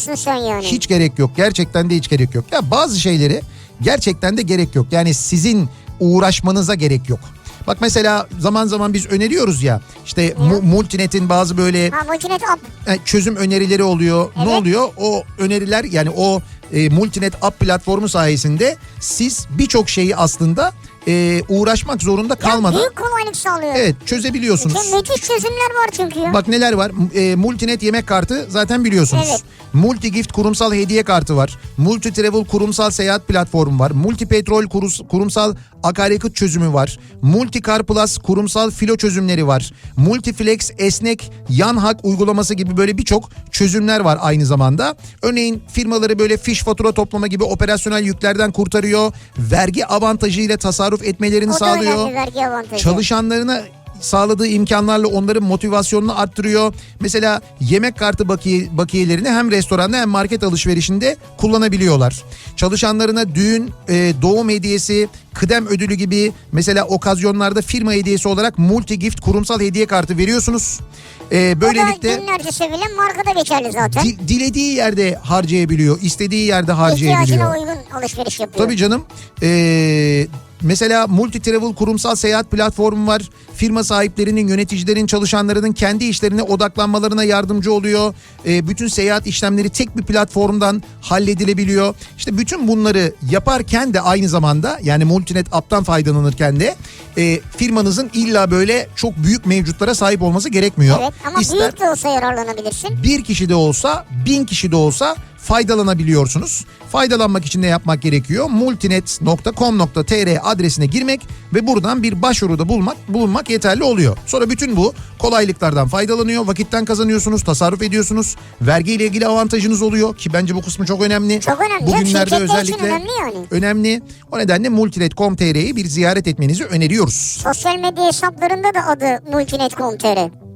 haklısın sen yani. Hiç gerek yok. Gerçekten de hiç gerek yok. Ya bazı şeyleri gerçekten de gerek yok. Yani sizin uğraşmanıza gerek yok. Bak mesela zaman zaman biz öneriyoruz ya işte mu- Multinet'in bazı böyle Ha Multinet App. e, çözüm önerileri oluyor. Ne Evet. oluyor? O öneriler yani o e, Multinet app platformu sayesinde siz birçok şeyi aslında e, uğraşmak zorunda kalmadan büyük kolaylık sağlıyor. evet çözebiliyorsunuz. Çünkü müthiş çözümler var çünkü ya. Bak neler var. E, Multinet yemek kartı zaten biliyorsunuz. Evet. Multi Gift kurumsal hediye kartı var. Multi Travel kurumsal seyahat platformu var. Multi Petrol kurumsal akaryakıt çözümü var. Multi Car Plus kurumsal filo çözümleri var. Multiflex esnek yan hak uygulaması gibi böyle birçok çözümler var aynı zamanda. Örneğin firmaları böyle fiş fatura toplama gibi operasyonel yüklerden kurtarıyor. Vergi avantajıyla tasarruf etmelerini o sağlıyor. avantajı. Çalışanlarına sağladığı imkanlarla onların motivasyonunu arttırıyor. Mesela yemek kartı bakiye, bakiyelerini hem restoranda hem market alışverişinde kullanabiliyorlar. Çalışanlarına düğün, e, doğum hediyesi, kıdem ödülü gibi mesela okazyonlarda firma hediyesi olarak multi gift kurumsal hediye kartı veriyorsunuz. E, O da böylelikle günlerce sevilen markada geçerli zaten. di- dilediği yerde harcayabiliyor, istediği yerde harcayabiliyor. İhtiyacına uygun alışveriş yapıyor. Tabii canım. Ee, mesela Multi Travel kurumsal seyahat platformu var. Firma sahiplerinin, yöneticilerin, çalışanlarının kendi işlerine odaklanmalarına yardımcı oluyor. Ee, bütün seyahat işlemleri tek bir platformdan halledilebiliyor. İşte bütün bunları yaparken de aynı zamanda yani Multinet app'tan faydalanırken de e, firmanızın illa böyle çok büyük mevcutlara sahip olması gerekmiyor. Evet ama İster- büyük de olsa yararlanabilirsin. bir kişi de olsa bin kişi de olsa faydalanabiliyorsunuz. Faydalanmak için ne yapmak gerekiyor? multinet.com.tr adresine girmek ve buradan bir başvuruda bulmak bulunmak yeterli oluyor. Sonra bütün bu kolaylıklardan faydalanıyor. Vakitten kazanıyorsunuz, tasarruf ediyorsunuz. Vergi ile ilgili avantajınız oluyor ki bence bu kısmı çok önemli. Çok önemli. Bugünlerde özellikle önemli yani. önemli. O nedenle multinet.com.tr'yi bir ziyaret etmenizi öneriyoruz. Sosyal medya hesaplarında da adı multinet.com.tr.